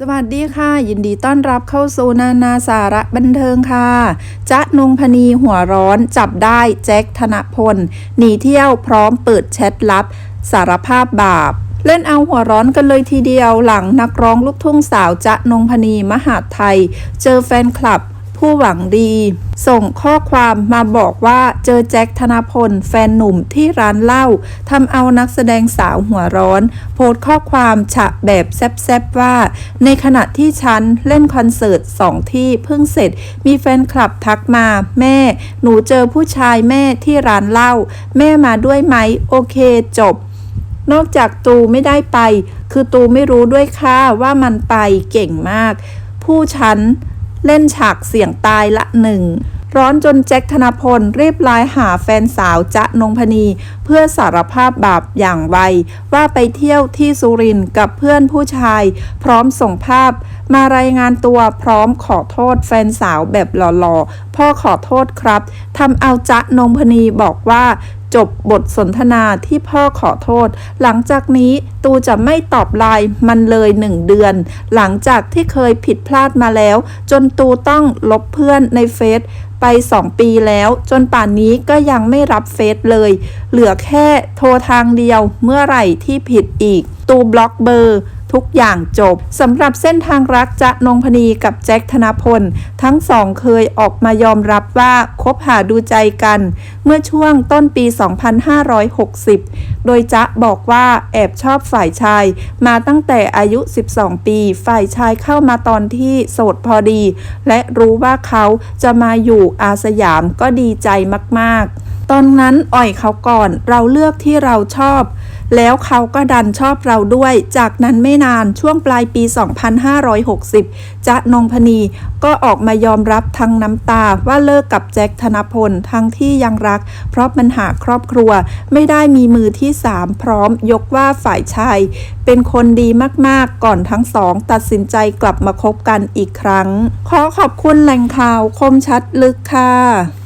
สวัสดีค่ะ ยินดีต้อนรับเข้าสู่นานาสาระบันเทิงค่ะจ๊ะนงพนีหัวร้อนจับได้แจ็คธนพลหนีเที่ยวพร้อมเปิดแชทลับ สารภาพบาป เล่นเอาหัวร้อนกันเลยทีเดียวหลังนักร้องลูกทุ่งสาวจ๊ะนงพนีมหาไทย เจอแฟนคลับ ผู้หวังดี ส่งข้อความมาบอกว่าเจอแจ็คธนพล แฟนหนุ่มที่ร้านเหล้าทำเอานักแสดงสาวหัวร้อน โพสต์ข้อความฉะแบบแซบๆว่า ในขณะที่ฉันเล่นคอนเสิร์ตสองที่เพิ่งเสร็จ มีแฟนคลับทักมา แม่ หนูเจอผู้ชายแม่ที่ร้านเหล้าแม่มาด้วยไหม โอเคจบนอกจากตูไม่ได้ไป คือตูไม่รู้ด้วยค่ะว่ามันไปเก่งมาก ผู้ฉัน เล่นฉากเสี่ยงตายละหนึ่งร้อนจนแจ็คธนพลรีบไลน์หาแฟนสาวจ๊ะนงพนี เพื่อสารภาพบาปอย่างไว ว่าไปเที่ยวที่สุรินกับเพื่อนผู้ชาย พร้อมส่งภาพ มารายงานตัวพร้อมขอโทษแฟนสาวแบบหล่อๆ พ่อขอโทษครับทำเอาจ๊ะนงพนีบอกว่า จบบทสนทนาที่พ่อขอโทษ หลังจากนี้ตูจะไม่ตอบไลน์มันเลยหนึ่งเดือน หลังจากที่เคยผิดพลาดมาแล้ว จนตูต้องลบเพื่อนในเฟซไป 2 ปีแล้ว จนป่านนี้ก็ยังไม่รับเฟซเลย เหลือแค่โทรทางเดียวเมื่อไหร่ที่ผิดอีก ตูบล็อกเบอร์ ทุกอย่างจบสำหรับเส้นทางรักจะนงพนีกับแจ็คธนพล ทั้งสองเคยออกมายอมรับว่าคบหาดูใจกัน เมื่อช่วงต้นปี 2560 โดยจ๊ะบอกว่าแอบชอบฝ่ายชาย มาตั้งแต่อายุ 12 ปี ฝ่ายชายเข้ามาตอนที่โสดพอดี และรู้ว่าเขาจะมาอยู่อาสยามก็ดีใจมาก ๆ ตอนนั้นอ่อยเขาก่อนเราเลือกที่เราชอบ แล้วเขาก็ดันชอบเราด้วย จากนั้นไม่นานช่วงปลายปี 2560จะนงพนีก็ออกมายอมรับทั้งน้ำตาว่าเลิกกับแจ็คธนพลทั้งที่ยังรัก เพราะปัญหาครอบครัว ไม่ได้มีมือที่สามพร้อมยกว่าฝ่ายชาย เป็นคนดีมากๆ ก่อนทั้งสอง ตัดสินใจกลับมาคบกันอีกครั้ง ขอขอบคุณแหล่งข่าวคมชัดลึกค่ะ